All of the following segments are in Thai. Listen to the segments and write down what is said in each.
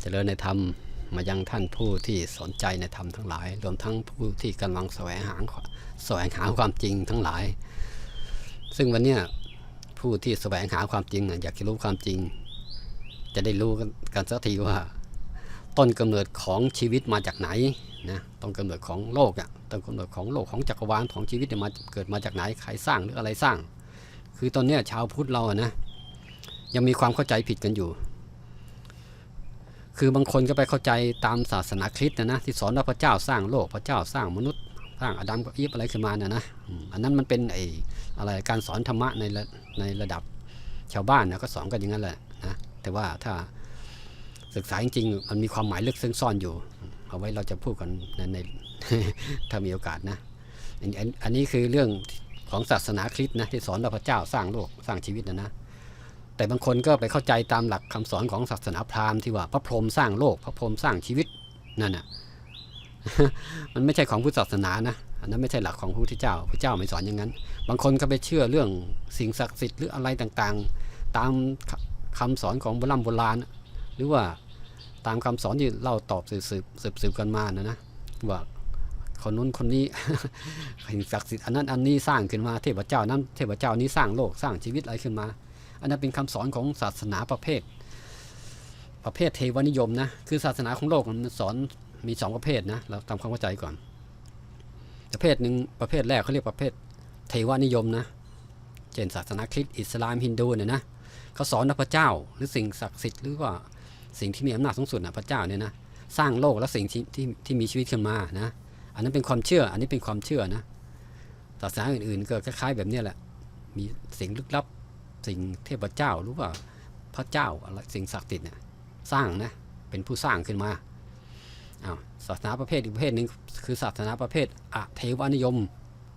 เจริญในธรรมมายังท่านผู้ที่สนใจในธรรมทั้งหลาย รวมทั้งผู้ที่กำลังแสวงหาแสวงหาความจริงทั้งหลาย ซึ่งวันนี้ผู้ที่แสวงหาความจริงอยากจะรู้ความจริง จะได้รู้กันสักทีว่า ต้นกำเนิดของชีวิตมาจากไหนนะต้นกำเนิดของโลกอะต้นกำเนิดของโลกของจักรวาลของชีวิตมาเกิดมาจากไหนใครสร้างหรืออะไรสร้าง คือตอนนี้ชาวพุทธเราอะนะยังมีความเข้าใจผิดกันอยู่ คือบางคนก็ไปเข้าใจตามศาสนาคริสต์นะนะที่สอนว่าพระเจ้าสร้างโลกพระเจ้าสร้างมนุษย์สร้างอดัมกับอีฟอะไรขึ้นมาเนี่ยนะอันนั้นมันเป็นไออะไรการสอนธรรมะในระในระดับชาวบ้านนะก็สอนกันอย่างนั้นแหละนะแต่ว่าถ้าศึกษาจริงๆมันมีความหมายลึกซึ้งซ่อนอยู่ เอาไว้เราจะพูดกันในในถ้ามีโอกาสนะอันนี้คือเรื่อง ของศาสนาคริสต์นะที่สอนว่าพระเจ้าสร้างโลกสร้างชีวิตนะนะแต่บางคนก็ไปเข้าใจตามหลักคำสอนของศาสนาพราหมณ์ที่ว่าพระพรหมสร้างโลก พระพรหมสร้างชีวิตนั่นน่ะมันไม่ใช่ของพุทธศาสนานะอันนั้นไม่ใช่หลักของพระพุทธเจ้าพระเจ้าไม่สอนอย่างนั้น บางคนก็ไปเชื่อเรื่องสิ่งศักดิ์สิทธิ์หรืออะไรต่างๆ ตามคคำสอนของโบราณโบราณ หรือว่าตามคำสอนที่เล่าตอบสืบสืบสืบสืบกันมานะนะว่า คนนู้นคนนี้สิ่งศักดิ์สิทธิ์อันนั้นอันนี้สร้างขึ้นมาเทพเจ้านั้นเทพเจ้านี้สร้างโลกสร้างชีวิตอะไรขึ้นมา อันนั้นเป็นคำสอนของศาสนาประเภท ประเภทเทวนิยมนะคือศาสนาของโลกมันสอนมีสองประเภทนะเราทำความเข้าใจก่อน ประเภทหนึ่งประเภทแรกเขาเรียกประเภทเทวนิยมนะเช่นศาสนาคริสต์อิสลามฮินดูเนี่ยนะเขาสอนพระเจ้าหรือสิ่งศักดิ์สิทธิ์หรือว่าสิ่งที่มีอำนาจสูงสุดนะพระเจ้าเนี่ยนะสร้างโลกและสิ่งที่ที่ที่มีชีวิตขึ้นมานะ อันนั้นเป็นความเชื่อ อันนี้เป็นความเชื่อนะศาสนาอื่นๆ ก็คล้ายๆแบบนี้แหละ มีสิ่งลึกลับ สิ่งเทพเจ้าหรือว่าพระเจ้าอะไรสิ่งศักดิ์สิทธิ์เนี่ยสร้างนะ เป็นผู้สร้างขึ้นมาอ้าวศาสนาประเภทอีกประเภทหนึ่งคือศาสนาประเภทอะเทวานิยม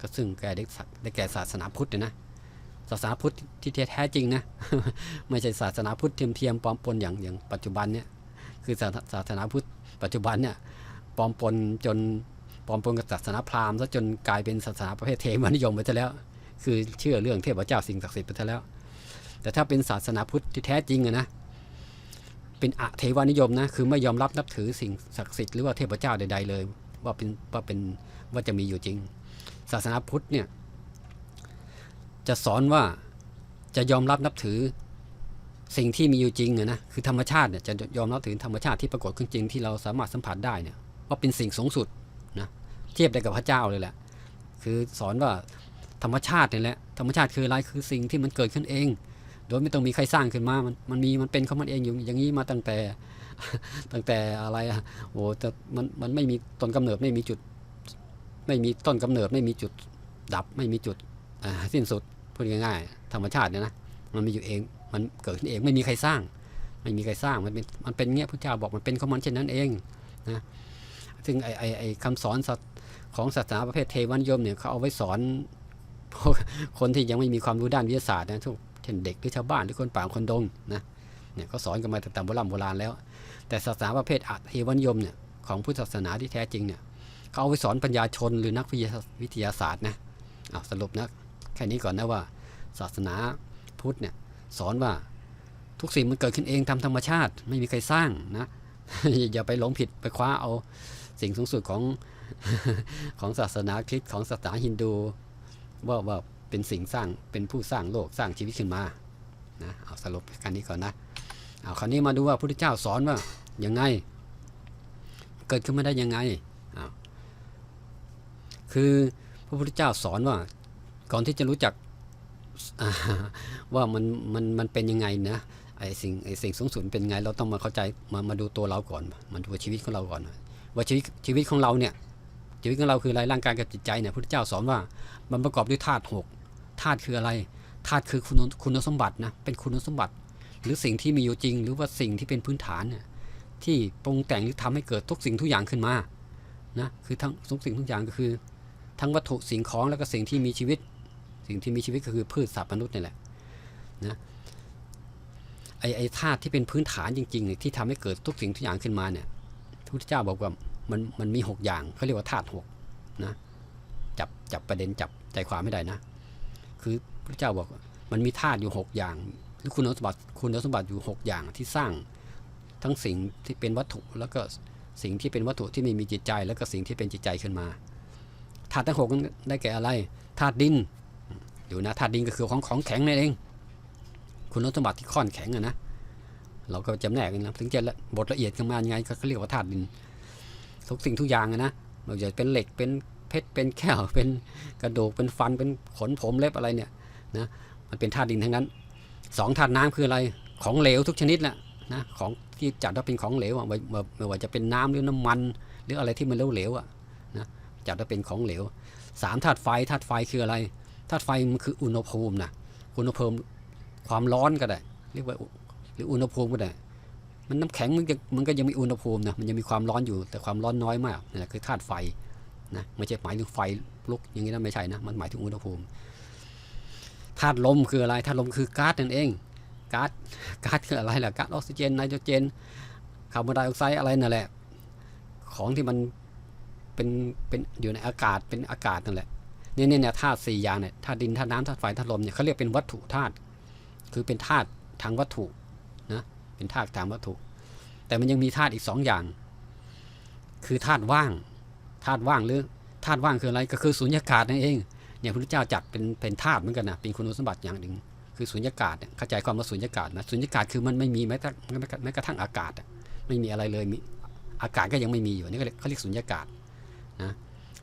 ก็ซึ่งแก่ได้สักได้แก่ศาสนาพุทธเนี่ยนะ ศาสนาพุทธที่แท้จริงนะ ไม่ใช่ศาสนาพุทธเทียมๆปลอมปนอย่างอย่างปัจจุบันเนี่ย คือศาสศาสนาพุทธปัจจุบันเนี่ยปลอมปนจน ปลอมปนกับศาสนาพราหมณ์ซะจนกลายเป็นศาสนาประเภทเทวนิยมไปซะแล้ว คือเชื่อเรื่องเทพเจ้าสิ่งศักดิ์สิทธิ์ไปซะแล้ว แต่ถ้าเป็นศาสนาพุทธที่แท้จริงอะนะเป็นอะเทวานิยมนะคือไม่ยอมรับนับถือสิ่งศักดิ์สิทธิ์หรือว่าเทพเจ้าใดๆเลย ว่าเป็นว่าเป็นว่าจะมีอยู่จริง ศาสนาพุทธเนี่ยจะสอนว่าจะยอมรับนับถือสิ่งที่มีอยู่จริงอะนะคือธรรมชาติเนี่ยจะยอมรับถือธรรมชาติที่ปรากฏขึ้นจริงที่เราสามารถสัมผัสได้เนี่ยว่าเป็นสิ่งสูงสุด เทียบได้กับพระเจ้าเลยแหละ คือสอนว่าธรรมชาตินี่แหละ ธรรมชาติคืออะไรคือสิ่งที่มันเกิดขึ้นเอง โดยไม่ต้องมีใครสร้างขึ้นมา มันมันมีมันเป็นของมันเองอยู่อย่างนี้มาตั้งแต่ตั้งแต่อะไรอะโอ้แต่มันมันไม่มีต้นกำเนิดไม่มีจุด ไม่มีต้นกำเนิดไม่มีจุดดับไม่มีจุดสิ้นสุดพูดง่ายๆธรรมชาติเนี่ยนะมันมีอยู่เองมันเกิดขึ้นเองไม่มีใครสร้าง ไม่มีใครสร้างมันเป็นมันเป็นเงี้ยพระเจ้าบอกมันเป็นของมันเช่นนั้นเองนะซึ่งไอไอไอคำสอนสัตว์ ของศาสนาประเภทเทวนิยมเนี่ยเขาเอาไว้สอนคนที่ยังไม่มีความรู้ด้านวิทยาศาสตร์นะทุกเช่นเด็กหรือชาวบ้านหรือคนป่าคนดงนะเนี่ยเขาสอนกันมาตั้งแต่โบราณโบราณแล้ว แต่ศาสนาประเภทอะเทวนิยมเนี่ยของพุทธศาสนาที่แท้จริงเนี่ยเขาเอาไว้สอนปัญญาชนหรือนักวิทยาศาสตร์นะเอาสรุปนะแค่นี้ก่อนนะว่า ศาสนาพุทธเนี่ยสอนว่าทุกสิ่งมันเกิดขึ้นเองตามธรรมชาติ ไม่มีใครสร้างนะอย่าไปหลงผิดไปคว้าเอาสิ่งสูงสุดของ ของศาสนาคริสต์ของศาสนาฮินดูว่าว่าเป็นสิ่งสร้างเป็นผู้สร้างโลกสร้างชีวิตขึ้นมานะเอาสรุปกันนี้ก่อนนะเอาคราวนี้มาดูว่าพระพุทธเจ้าสอนว่ายังไง เกิดขึ้นมาได้ยังไงเอาคือพระพุทธเจ้าสอนว่าก่อนที่จะรู้จักว่ามันมันมันเป็นยังไงนะไอสิ่งไอสิ่งสูงสุดเป็นไง เราต้องมาเข้าใจมามาดูตัวเราก่อน มาดูชีวิตของเราก่อน ว่าชีวิตชีวิตของเราเนี่ย ชีวิตของเราคืออะไรร่างกายกับจิตใจเนี่ยพระพุทธเจ้าสอนว่ามันประกอบด้วยธาตุหกธาตุคืออะไรธาตุคือคุณคุณสมบัตินะเป็นคุณสมบัติ หรือสิ่งที่มีอยู่จริง หรือว่าสิ่งที่เป็นพื้นฐานเนี่ยที่ปรุงแต่งหรือทำให้เกิดทุกสิ่งทุกอย่างขึ้นมานะคือทั้งทุกสิ่งทุกอย่างก็คือ ทั้งวัตถุสิ่งของแล้วก็สิ่งที่มีชีวิต สิ่งที่มีชีวิตก็คือพืชสัตว์มนุษย์นี่แหละนะไอไอธาตุที่เป็นพื้นฐานจริงๆเนี่ที่ทำให้เกิดทุกสิ่งทุกอย่างขึ้นมาเนี่ยพระพุทธเจ้าบอกว่า มันมันมีหกอย่างเขาเรียกว่าธาตุหกนะจับจับประเด็นจับใจความไม่ได้นะ คือพระเจ้าบอกมันมีธาตุอยู่หกอย่างรือคุณสมบัติคุณสมบัติอยู่ 6 อย่างที่สร้างทั้งสิ่งที่เป็นวัตถุแล้วก็สิ่งที่เป็นวัตถุที่ไม่มีจิตใจ แล้วก็สิ่งที่เป็นจิตใจขึ้นมาธาตุทั้งหกได้แก่อะไรธาตุดินอยู่นะธาตุดินก็คือของของแข็งนั่นเองคุณสมบัติที่ค่อนแข็งอะนะเราก็จำแนกกันนะถึงจะละบทละเอียดกันมายังไงก็เรียกว่าธาตุดิน ทุกสิ่งทุกอย่างอะนะไม่ว่าจะเป็นเหล็กเป็นเพชรเป็นแก้วเป็นกระดูกเป็นฟันเป็นขนผมเล็บอะไรเนี่ยนะมันเป็นธาตุดินทั้งนั้นสองธาตุน้ำคืออะไรของเหลวทุกชนิดแหละนะของที่จัดว่าเป็นของเหลวอะไม่ไม่ว่าจะเป็นน้ำหรือน้ำมันหรืออะไรที่มันเหลวๆอะนะจัดว่าเป็นของเหลวสามธาตุไฟธาตุไฟคืออะไรธาตุไฟมันคืออุณหภูมินะอุณหภูมิความร้อนก็ได้ เรียกว่าหรืออุณหภูมิก็ได้ มันน้ำแข็งมันจะมันก็ยังมีอุณหภูมินะมันยังมีความร้อนอยู่แต่ความร้อนน้อยมากนี่แหละคือธาตุไฟนะไม่ใช่หมายถึงไฟลุกอย่างนี้นะไม่ใช่นะมันหมายถึงอุณหภูมิธาตุลมคืออะไรธาตุลมคือก๊าซนั่นเองก๊าซก๊าซคืออะไรล่ะก๊าซออกซิเจนไนโตรเจนคาร์บอนไดออกไซด์อะไรนั่นแหละของที่มันเป็นเป็นอยู่ในอากาศเป็นอากาศนั่นแหละเนี่ยเนี่ยธาตุสี่อย่างเนี่ยธาตุดินธาตุน้ำธาตุไฟธาตุลมเนี่ยเขาเรียกเป็นวัตถุธาตุคือเป็นธาตุทางวัตถุ เป็นธาตุทางวัตถุ แต่มันยังมีธาตุอีกสองอย่าง คือธาตุว่างธาตุว่างหรือธาตุว่างคืออะไรก็คือสุญญากาศนั่นเองเนี่ยพระพุทธเจ้าจัดเป็นเป็นธาตุเหมือนกันนะเป็นคุณสมบัติอย่างหนึ่ง คือสุญญากาศเนี่ยเข้าใจความว่าสุญญากาศนะสุญญากาศคือมันไม่มีแม้แต่แม้กระทั่งอากาศไม่มีอะไรเลยมีอากาศก็ยังไม่มีอยู่นี่ก็เรียกเขาเรียกสุญญากาศนะ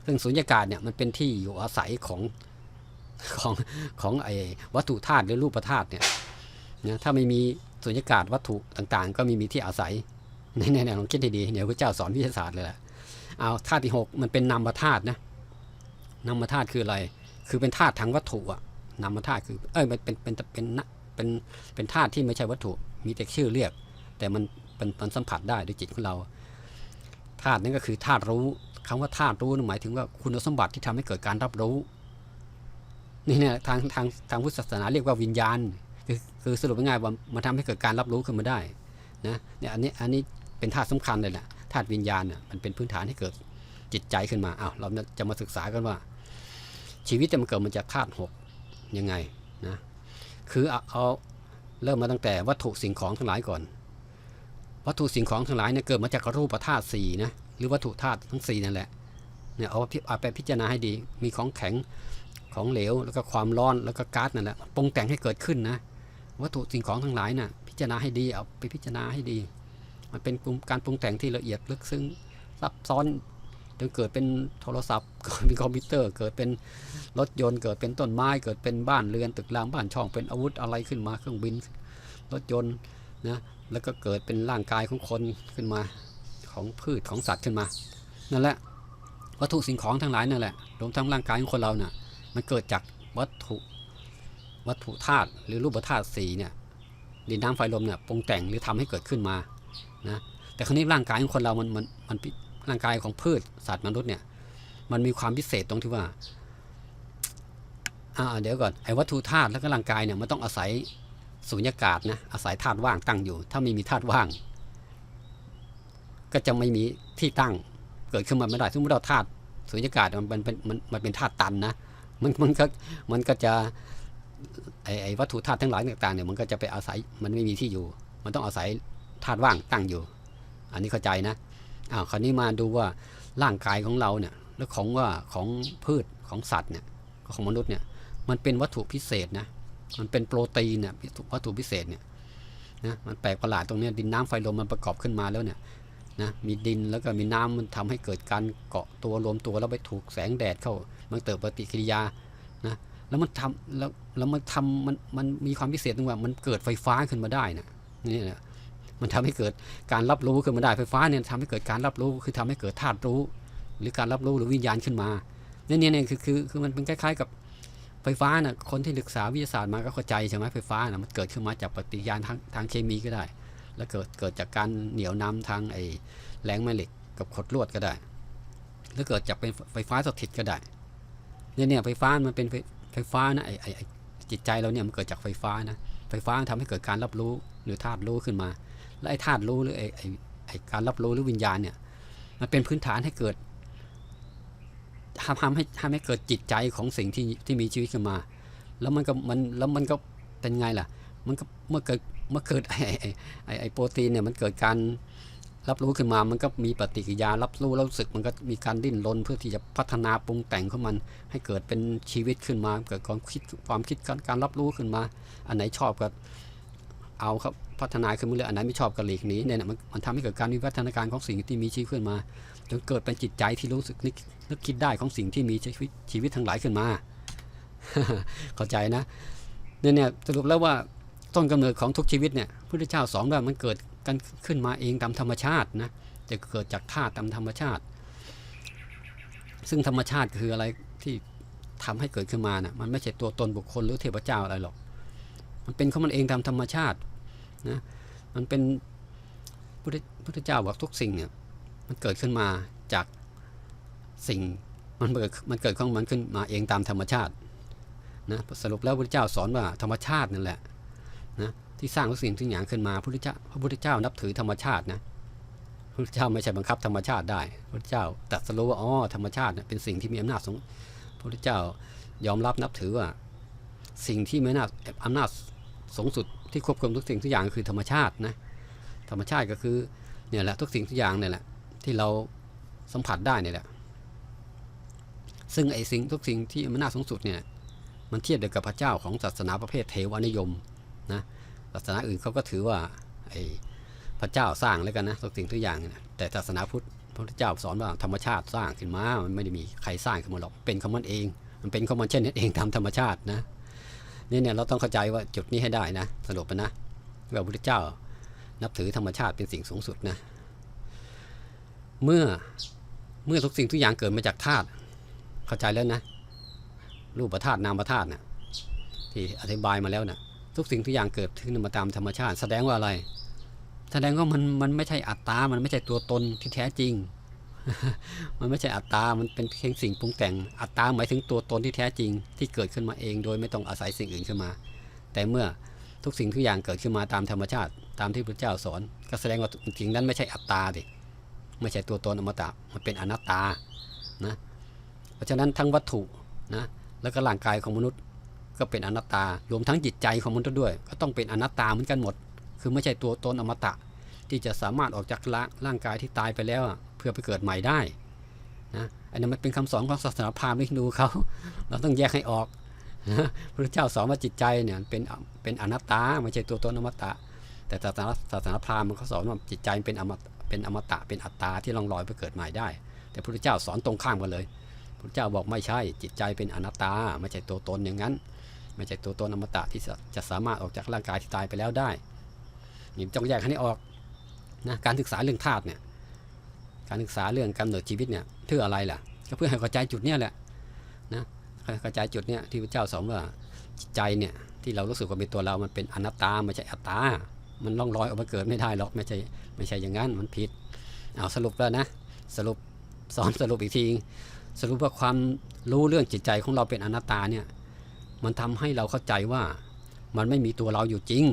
ซึ่งสุญญากาศเนี่ยมันเป็นที่อยู่อาศัยของของของไอ้วัตถุธาตุหรือรูปธาตุเนี่ย นะถ้าไม่มีสุญญากาศวัตถุต่างๆ ก็ไม่มีที่อาศัยในในในลองคิดให้ดีเดี๋ยวพระเจ้าสอนวิทยาศาสตร์เลยแหละเอาธาตุที่หกมันเป็นนามธาตุนะนามธาตุคืออะไร คือเป็นธาตุทางวัตถุอะนามธาตุคือเอ้ยมันเป็นเป็นเป็นเป็นเป็นธาตุที่ไม่ใช่วัตถุ มีแต่ชื่อเรียก แต่มันเป็นมันสัมผัสได้ด้วยจิตของเราธาตุนั้นก็คือธาตุรู้คำว่าธาตุรู้หมายถึงว่าคุณสมบัติที่ทำให้เกิดการรับรู้นี่เนี่ยทางทางทางพุทธศาสนาเรียกว่าวิญญาณ คือสรุปง่ายว่ามันทำให้เกิดการรับรู้ขึ้นมาได้นะเนี่ยอันนี้อันนี้เป็นธาตุสำคัญเลยแหละธาตุวิญญาณเนี่ยมันเป็นพื้นฐานให้เกิดจิตใจขึ้นมาอ้าวเราจะมาศึกษากันว่า ชีวิตจะมันเกิดมาจากธาตุหกยังไงนะคือเอาเริ่มมาตั้งแต่วัตถุสิ่งของทั้งหลายก่อน วัตถุสิ่งของทั้งหลายเนี่ยเกิดมาจากรูปธาตุสี่นะหรือวัตถุธาตุทั้งสี่นั่นแหละเนี่ยเอาเอาไปพิจารณาให้ดีมีของแข็งของเหลวแล้วก็ความร้อนแล้วก็ก๊าซนั่นแหละปรุงแต่งให้เกิดขึ้นนะ วัตถุสิ่งของทั้งหลายนะ่ะพิจารณาให้ดีเอาไปพิจารณาให้ดี มันเป็นการปรุงแต่งที่ละเอียดลึกซึ้งซับซ้อนจนเกิดเป็นโทรศัพท์เกิดเป็นคอมพิวเตอร์ เกิดเป็นรถยนต์เกิดเป็นต้นไม้เกิดเป็นบ้านเรือนตึกรามบ้านช่องเป็นอาวุธอะไรขึ้นมาเครื่องบิน รถยนต์นะแล้วก็เกิดเป็นร่างกายของคนขึ้นมาของพืชของสัตว์ขึ้นมานั่นแหละวัตถุสิ่งของทั้งหลายนั่นแหละรวมทั้งร่างกายของคนเราเนะ่ะมันเกิดจากวัตถุ วัตถุธาตุหรือรูปธาตุสีเนี่ยดินน้ำไฟลมเนี่ยปรุงแต่งหรือทำให้เกิดขึ้นมานะแต่คราวนี้ร่างกายของคนเรามันมันมันร่างกายของพืชสัตว์มนุษย์เนี่ยมันมีความพิเศษตรงที่ว่าอ่าเดี๋ยวก่อนไอ้วัตถุธาตุแล้วก็ร่างกายเนี่ยมันต้องอาศัยสุญญากาศนะอาศัยธาตุว่างตั้งอยู่ ถ้าไม่มีธาตุว่าง ก็จะไม่มีที่ตั้งเกิดขึ้นมาไม่ได้สมมติเราธาตุสุญญากาศมันเป็นมันมันเป็นธาตุตันนะมันมันก็มันก็จะ ไอไอวัตถุธาตุทั้งหลายต่างๆเนี่ยมันก็จะไปอาศัยมันไม่มีที่อยู่ มันต้องอาศัยธาตุว่างตั้งอยู่ อันนี้เข้าใจนะอ้าวคราวนี้มาดูว่าร่างกายของเราเนี่ยแล้วของว่าของพืชของสัตว์เนี่ยของมนุษย์เนี่ยมันเป็นวัตถุพิเศษนะมันเป็นโปรตีนเนี่ยวัตถุพิเศษเนี่ยนะมันแปลกประหลาดตรงนี้ดินน้ำไฟลมมันประกอบขึ้นมาแล้วเนี่ยนะมีดินแล้วก็มีน้ำมันทำให้เกิดการเกาะตัวรวมตัวแล้วไปถูกแสงแดดเข้า มันเติบปฏิกิริยานะ แล้วมันทำแล้วแล้วมันทำมันมันมีความพิเศษตรงว่ามันเกิดไฟฟ้าขึ้นมาได้นะนี่แหละมันทำให้เกิดการรับรู้ขึ้นมาได้ไฟฟ้าเนี่ยทำให้เกิดการรับรู้คือทำให้เกิดธาตุรู้ หรือการรับรู้หรือวิญญาณขึ้นมาเนี่ยเนี่ยคือคือคือมันเป็นคล้ายๆกับไฟฟ้าน่ะคนที่ศึกษาวิทยาศาสตร์มาก็เข้าใจใช่ไหมไฟฟ้าน่ะมันเกิดขึ้นมาจากปฏิกิริยาทางทางเคมีก็ได้ แล้วเกิดเกิดจากการเหนียวนำทางไอ้แรงแม่เหล็กกับขดลวดก็ได้ แล้วเกิดจากเป็นไฟฟ้าสถิตก็ได้เนี่ยเนี่ยไฟฟ้ามันเป็น ไฟฟ้านะไอ้ไอ้จิตใจเราเนี่ยมันเกิดจากไฟฟ้านะไฟฟ้าทำให้เกิดการรับรู้หรือธาตุรู้ขึ้นมา และไอ้ธาตุรู้หรือไอ้ไอ้ไอ้การรับรู้หรือวิญญาณเนี่ยมันเป็นพื้นฐานให้เกิดทำทำให้ทำให้เกิดจิตใจของสิ่งที่ที่มีชีวิตขึ้นมา แล้วมันก็มันแล้วมันก็เป็นไงล่ะ มันก็เมื่อเกิดเมื่อเกิดไอไอ้ไอ้ไอ้โปรตีนเนี่ยมันเกิดการ รับรู้ขึ้นมามันก็มีปฏิกิริยารับรู้แล้วรู้สึกมันก็มีการดิ้นรนเพื่อที่จะพัฒนาปรุงแต่งของมัน ให้เกิดเป็นชีวิตขึ้นมา เกิดความคิดความคิดการการรับรู้ขึ้นมา อันไหนชอบก็เอาครับพัฒนาขึ้นมาเรื่อยอันไหนไม่ชอบก็หลีกหนีเนี่ยมันมันทำให้เกิดการวิวัฒนาการของสิ่งที่มีชีวิตขึ้นมาจนเกิดเป็นจิตใจที่รู้สึกนึกนึกคิดได้ของสิ่งที่มีชีวิตชีวิตทั้งหลายขึ้นมาเข้าใจนะเนี่ยเนี่ยสรุปแล้วว่าต้นกำเนิดของทุกชีวิตเนี่ยพระพุทธเจ้าสอนว่ามันเกิด กันขึ้นมาเองตามธรรมชาตินะจะเกิดจากธาตุตามธรรมชาติ ซึ่งธรรมชาติคืออะไรที่ทำให้เกิดขึ้นมานะ่ะมันไม่ใช่ตัวตนบุคคลหรือเทพเจ้าอะไรหรอก มันเป็นของมันเองตามธรรมชาตินะมันเป็นพุทธพุทธเจ้าบอกทุกสิ่งเนี่ยมันเกิดขึ้นมาจากสิ่งมันเกิดมันเกิดของมันขึ้นมาเองตามธรรมชาตินะสรุปแล้วพระพุทธเจ้าสอนว่าธรรมชาตินั่นแหละ ที่สร้างทุกสิ่งทุกอย่างขึ้นมาพระพุทธเจ้าพระพุทธเจ้านับถือธรรมชาตินะพระพุทธเจ้าไม่ใช่บังคับธรรมชาติได้พระพุทธเจ้าตรัสรู้ว่าอ๋อธรรมชาติเนี่ยเป็นสิ่งที่มีอำนาจสูงพระพุทธเจ้ายอมรับนับถือว่าสิ่งที่มีอำนาจอำนาจสูงสุดที่ควบคุมทุกสิ่งทุกอย่างคือธรรมชาตินะธรรมชาติก็คือเนี่ยแหละทุกสิ่งทุกอย่างเนี่ยแหละที่เราสัมผัสได้เนี่ยแหละซึ่งไอ้สิ่งทุกสิ่งที่มันน่าสูงสุดเนี่ยมันเทียบเดียวกับพระเจ้าของศาสนาประเภทเทวานิยม ศาสนาอื่นเขาก็ถือว่าไอ้พระเจ้าสร้างแล้วกันนะทุกสิ่งทุกอย่างแต่ศาสนาพุทธพระพุทธเจ้าสอนว่าธรรมชาติสร้างขึ้นมามันไม่ได้มีใครสร้างขึ้นมาหรอกเป็นของมันเอง มันเป็นของมันเช่นนั้นเองตามธรรมชาตินะนี่เนี่ยเราต้องเข้าใจว่าจุดนี้ให้ได้นะสรุปไปนะว่าพระพุทธเจ้านับถือธรรมชาติเป็นสิ่งสูงสุดนะเมื่อเมื่อทุกสิ่งทุกอย่างเกิดมาจากธาตุเข้าใจแล้วนะรูปธาตุนามธาตุนะที่อธิบายมาแล้วนะ ทุกสิ่งทุกอย่างเกิดขึ้นมาตามธรรมชาติ แสดงว่าอะไร แสดงว่ามันมันไม่ใช่อัตตา มันไม่ใช่ตัวตนที่แท้จริง มันไม่ใช่อัตตา มันเป็นเพียงสิ่งปรุงแต่ง อัตตาหมายถึงตัวตนที่แท้จริง ที่เกิดขึ้นมาเอง โดยไม่ต้องอาศัยสิ่งอื่นขึ้นมา แต่เมื่อทุกสิ่งทุกอย่างเกิดขึ้นมาตามธรรมชาติ ตามที่พระเจ้าสอน ก็แสดงว่าสิ่งนั้นไม่ใช่อัตตาดิ ไม่ใช่ตัวตนอมตะ มันเป็นอนัตตา นะ เพราะฉะนั้นทั้งวัตถุนะ แล้วก็ร่างกายของมนุษย์ ก็เป็นอนัตตารวมทั้งจิตใจของมนุษย์ด้วย ก็ต้องเป็นอนัตตาเหมือนกันหมด คือไม่ใช่ตัวตนอมตะ ที่จะสามารถออกจากร่างกายที่ตายไปแล้วเพื่อไปเกิดใหม่ได้นะอันนี้มันเป็นคำสอนของศาสนาพราหมณ์ที่ดูเขาเราต้องแยกให้ออกนะพระเจ้าสอนว่าจิตใจเนี่ยเป็นเป็นอนัตตาไม่ใช่ตัวตนอมตะ แต่ศาสนาศาสนาพราหมณ์มันเขาสอนว่าจิตใจเป็นอมตะเป็นอมตะเป็นอัตตาที่ลองลอยไปเกิดใหม่ได้ แต่พระเจ้าสอนตรงข้ามกันเลยพระเจ้าบอกไม่ใช่จิตใจเป็นอนัตตาไม่ใช่ตัวตนอย่างนั้น ไม่ใช่ตัวตนอมตะที่จะสามารถออกจากร่างกายที่ตายไปแล้วได้นี่ต้องแยกให้นี้ออกนะการศึกษาเรื่องธาตุเนี่ยการศึกษาเรื่องกำเนิดชีวิตเนี่ยเพื่ออะไรล่ะ ก็เพื่อให้เข้าใจจุดเนี้ยแหละนะเข้าใจจุดเนี้ยที่พระเจ้าสอนว่าใจเนี่ยที่เรารู้สึกว่าเป็นตัวเรา มันเป็นอนัตตาไม่ใช่อัตตา มันล่องลอยออกมาเกิดไม่ได้หรอกไม่ใช่ไม่ใช่อย่างนั้นมันผิดเอาสรุปแล้วนะสรุปสอนสรุปอีกทีสรุปว่าความรู้เรื่องจิตใจของเราเป็นอนัตตาเนี่ย มันทำให้เราเข้าใจว่ามันไม่มีตัวเราอยู่จริง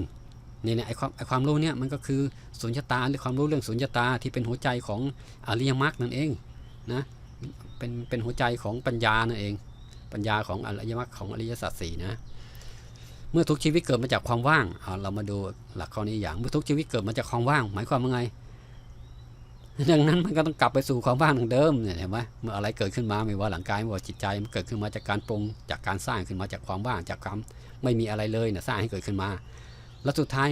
นี่เนี่ยไอความไอความรู้เนี่ยมันก็คือสุญญตาหรือความรู้เรื่องสุญญตาที่เป็นหัวใจของอริยมรรคนั่นเองนะเป็นเป็นหัวใจของปัญญานั่นเอง ปัญญาของอริยมรรคของอริยสัจสี่นะเมื่อทุกชีวิตเกิดมาจากความว่างเาเรามาดูหลักข้อนี้อย่างเมื่อทุกชีวิตเกิดมาจากความว่าง หมายความว่าไง ดังนั้นมันก็ต้องกลับไปสู่ความว่างดังเดิมเนี่ยเห็นไหมเมื่ออะไรเกิดขึ้นมาไม่ว่าหลังกายไม่ว่าจิตใจมันเกิดขึ้นมาจากการปรุงจากการสร้างขึ้นมาจากความว่างจากความไม่มีอะไรเลยเนะสร้างให้เกิดขึ้นมา แล้วสุดท้าย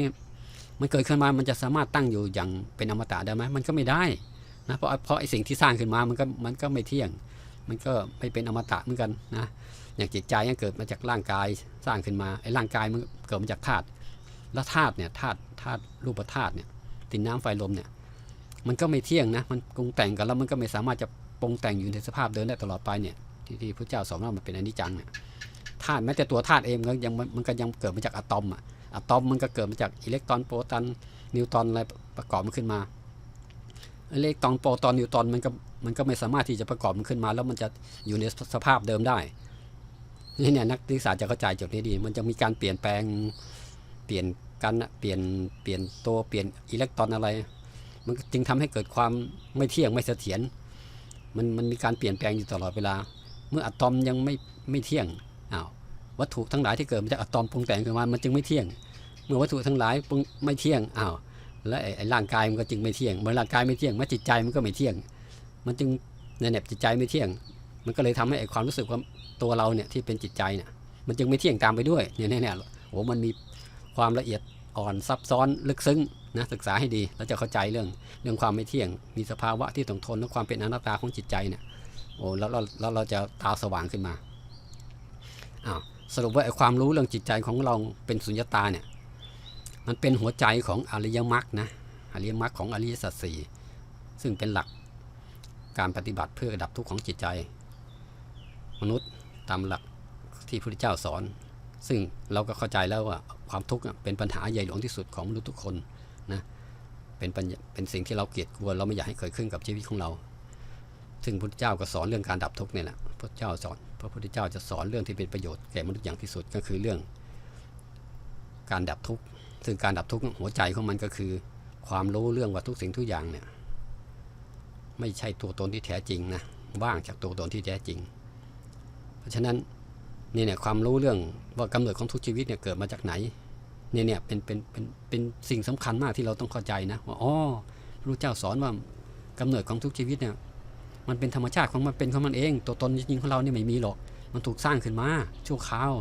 มันเกิดขึ้นมา มันจะสามารถตั้งอยู่อย่างเป็นอมตะได้ไหมมันก็ไม่ได้นะเพราะเพราะไอ้สิ่งที่สร้างขึ้นมามันก็มันก็ไม่เที่ยง มันก็ไม่เป็นอมตะเหมือนกันนะอย่างจิตใจยังเกิดมาจากร่างกายสร้างขึ้นมาไอ้ร่างกายมันเกิดมาจากธาตุแล้วธาตุเนี่ยธาตุธาตุรูปธาตุเนี่ยดินน้ำไฟลมเนี่ย มันก็ไม่เที่ยงนะ มันปรุงแต่งกันแล้วมันก็ไม่สามารถจะปรุงแต่งอยู่ในสภาพเดิมได้ตลอดไปเนี่ย ที่ที่พระเจ้าสอนว่ามันเป็นอนิจจังเนี่ยธาตุแม้แต่ตัวธาตุเองมันยังมันก็ยังเกิดมาจากอะตอมอะอะตอมมันก็เกิดมาจากอิเล็กตรอนโปรตอนนิวตรอนอะไรประกอบมันขึ้นมาอิเล็กตรอนโปรตอนนิวตรอนมันก็มันก็ไม่สามารถที่จะประกอบมันขึ้นมา แล้วมันจะอยู่ในสภาพเดิมได้นี่เนี่ยนักศึกษาจะเข้าใจจุดนี้ดี มันจะมีการเปลี่ยนแปลงเปลี่ยนกันเปลี่ยนเปลี่ยนตัวเปลี่ยนอิเล็กตรอนอะไร มันจึงทำให้เกิดความไม่เที่ยงไม่เสถียรมันมันมีการเปลี่ยนแปลงอยู่ตลอดเวลา เมื่ออะตอมยังไม่ไม่เที่ยงอ้าววัตถุทั้งหลายที่เกิดมาจากอะตอมปรุงแต่งขึ้นมามันจึงไม่เที่ยง เมื่อวัตถุทั้งหลายปรุงไม่เที่ยงอ้าวแล้วไอ้ร่างกายมันก็จึงไม่เที่ยง เมื่อร่างกายไม่เที่ยงเมื่อจิตใจมันก็ไม่เที่ยง มันจึงในแนบจิตใจไม่เที่ยง มันก็เลยทำให้ไอ้ความรู้สึกว่าตัวเราเนี่ยที่เป็นจิตใจเนี่ยมันจึงไม่เที่ยงตามไปด้วยเนี่ยเนี่ยเนี่ยโอ้มันมีความละเอียดอ่อนซับซ้อนลึกซึ้ง นะศึกษาให้ดีแล้วจะเข้าใจเรื่องเรื่องความไม่เที่ยง มีสภาวะที่ต้องทนและความเป็นอนัตตาของจิตใจเนี่ยโอ้แล้วเราแล้วเราจะตาสว่างขึ้นมาอ้าวสรุปว่าไอ้ความรู้เรื่องจิตใจของเราเป็นสุญญตาเนี่ยมันเป็นหัวใจของอริยมรรคนะอริยมรรคของอริยสัจสี่ซึ่งเป็นหลักการปฏิบัติเพื่อดับทุกข์ของจิตใจ มนุษย์ตามหลักที่พระพุทธเจ้าสอน ซึ่งเราก็เข้าใจแล้วว่าความทุกข์เป็นปัญหาใหญ่หลวงที่สุดของมนุษย์ทุกคน เป็นเป็นสิ่งที่เราเกลียดกลัวเราไม่อยากให้เกิดขึ้นกับชีวิตของเรา ซึ่งพระพุทธเจ้าก็สอนเรื่องการดับทุกข์เนี่ยแหละพระเจ้าสอนพระพุทธเจ้าจะสอนเรื่องที่เป็นประโยชน์แก่มนุษย์อย่างที่สุดก็คือเรื่อง การดับทุกข์ซึ่งการดับทุกข์หัวใจของมันก็คือ ความรู้เรื่องว่าทุกสิ่งทุกอย่างเนี่ยไม่ใช่ตัวตนที่แท้จริงนะว่างจากตัวตนที่แท้จริง เพราะฉะนั้นนี่เนี่ยความรู้เรื่องว่ากำเนิดของทุกชีวิตเนี่ยเกิดมาจากไหน เนี่ยเนี่ยเป็นเป็นเป็นเป็นสิ่งสำคัญมากที่เราต้องเข้าใจนะว่าอ๋อพระเจ้าสอนว่ากำเนิดของทุกชีวิตเนี่ยมันเป็นธรรมชาติของมันเป็นของมันเอง ตัวตนจริงๆของเราเนี่ยไม่มีหรอก มันถูกสร้างขึ้นมาชั่วคราว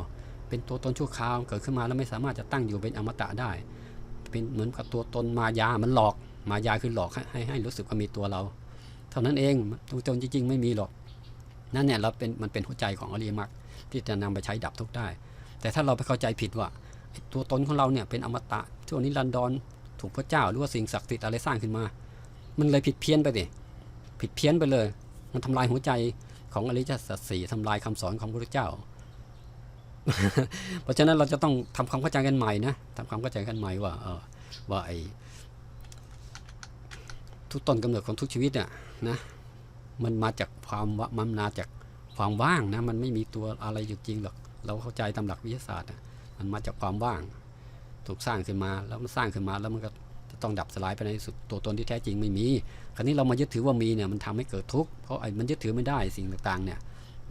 เป็นตัวตนชั่วคราวเกิดขึ้นมาแล้วไม่สามารถจะตั้งอยู่เป็นอมตะได้ เป็นเหมือนกับตัวตนมายา มันหลอก มายาคือหลอกให้ให้ให้รู้สึกว่ามีตัวเรา เท่านั้นเองตัวตนจริง ๆ ไม่มีหรอก นั่นเนี่ยเราเป็นมันเป็นหัวใจของอริยมรรคที่จะนำไปใช้ดับทุกข์ได้ แต่ถ้าเราไปเข้าใจผิดว่า ตัวตนของเราเนี่ยเป็นอมตะช่วงนี้รันดรถูกพระเจ้าหรือว่าสิ่งศักดิ์สิทธิ์อะไรสร้างขึ้นมา มันเลยผิดเพี้ยนไปดิผิดเพี้ยนไปเลย มันทำลายหัวใจของอริยสัจสี่ทำลายคำสอนของพระเจ้า เพราะฉะนั้นเราจะต้องทำความเข้าใจกันใหม่นะทำความเข้าใจกันใหม่ว่าเออว่าไอ้ทุกต้นกำเนิดของทุกชีวิตเนี่ยนะมันมาจากความว่ามันมาจากความว่างนะมันไม่มีตัวอะไรอยู่จริงหรอกเราเข้าใจตามหลักวิทยาศาสตร์นะ มันมาจากความว่าง ถูกสร้างขึ้นมาแล้วมันสร้างขึ้นมาแล้วมันก็จะต้องดับสลายไปในที่สุดตัวตนที่แท้จริงไม่มีคราวนี้เรามายึดถือว่ามีเนี่ยมันทำให้เกิดทุกข์เพราะไอ้มันยึดถือไม่ได้สิ่งต่างๆเนี่ย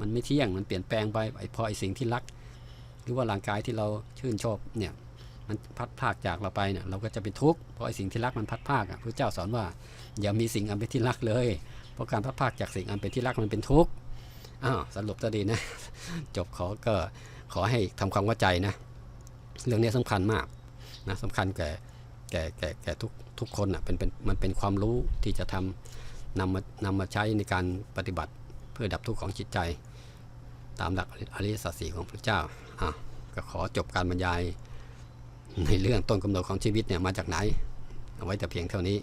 มันไม่เที่ยงมันเปลี่ยนแปลงไปไอ้พอไอ้สิ่งที่รัก หรือว่าร่างกายที่เราชื่นชอบเนี่ยมันพัดพากจากเราไปเนี่ยเราก็จะเป็นทุกข์เพราะไอ้สิ่งที่รักมันพัดพากอะพระเจ้าสอนว่าอย่ามีสิ่งอันเป็นที่รักเลย เพราะการพัดพากจากสิ่งอันเป็นที่รักมันเป็นทุกข์อ้าวสรุปจะดีนะ จบขอก็ขอให้ทำความเข้าใจนะ เรื่องนี้สำคัญมากนะสำคัญแก่แก่แก่แก่ทุกทุกคนอะเป็นเป็นมันเป็นความรู้ที่จะทำนำมานำมาใช้ในการปฏิบัติเพื่อดับทุกข์ของจิตใจ ตามหลักอริยสัจสี่ของพระเจ้าอะก็ขอจบการบรรยายในเรื่องต้นกำเนิดของชีวิตเนี่ยมาจากไหน เอาไว้แต่เพียงเท่านี้